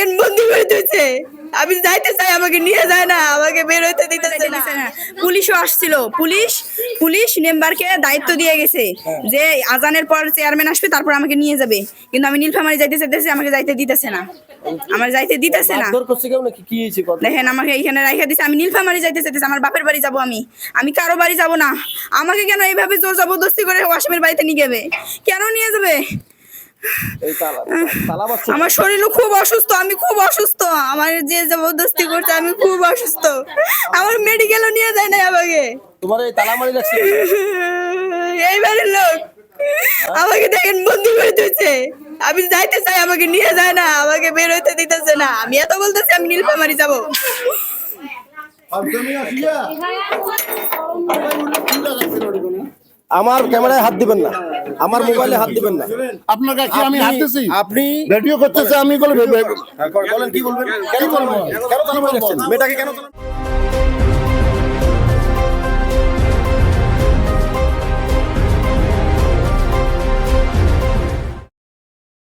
দেখেন বন্দি করে দিয়েছে। আমি যাইতে চাই আমাকে নিয়ে যায় না আমাকে বের হইতে দিতেছে না। পুলিশও আসছিল। পুলিশ পুলিশ মেম্বারকে দায়িত্ব দিয়ে গেছে যে আজানের পর চেয়ারম্যান আসবে তারপর আমাকে নিয়ে যাবে। কিন্তু আমি নীলফামারি যাইতে চাইতেছি আমাকে যাইতে দিতেছে না। আমার যাইতে দিতেছে না। মারধর করছে কেউ নাকি? কি হয়েছে কথা? দেখেন আমাকে এইখানে রাইখা দিছে। আমি নীলফামারি যাইতে চাইতেছি আমার বাপের বাড়ি যাব আমি। আমি কারও বাড়ি যাব না। আমাকে কেন এইভাবে জোর জবরদস্তি করে ওয়াসিমের বাড়িতে নিয়ে যাবে? কেন নিয়ে যাবে? আমার শরীরও খুব অসুস্থ আমি খুব অসুস্থ। আমার যে জবরদস্তি করছে আমি খুব অসুস্থ। আমার মেডিকেলও নিয়ে যায় না আমাকে। তোমার এই তালা মারি লাগছে এই বাড়ির লোক আমাকে দেখেন বন্দি করে দিয়েছে। আমি যাইতে চাই আমাকে নিয়ে যায় না আমাকে বের হইতে দিতেছে না। আমি এত বলতেছি আমি নীলফামারি যাব। আমার ক্যামেরায় হাত দিবেন না। আমার মোবাইলে হাত দিবেন না। আপনার কাছে আমি হাত দিছি আপনি ভিডিও করতেছে আমি বলে বলেন কি বলবেন? কেন বলব? কেন? মেয়েটাকে কেন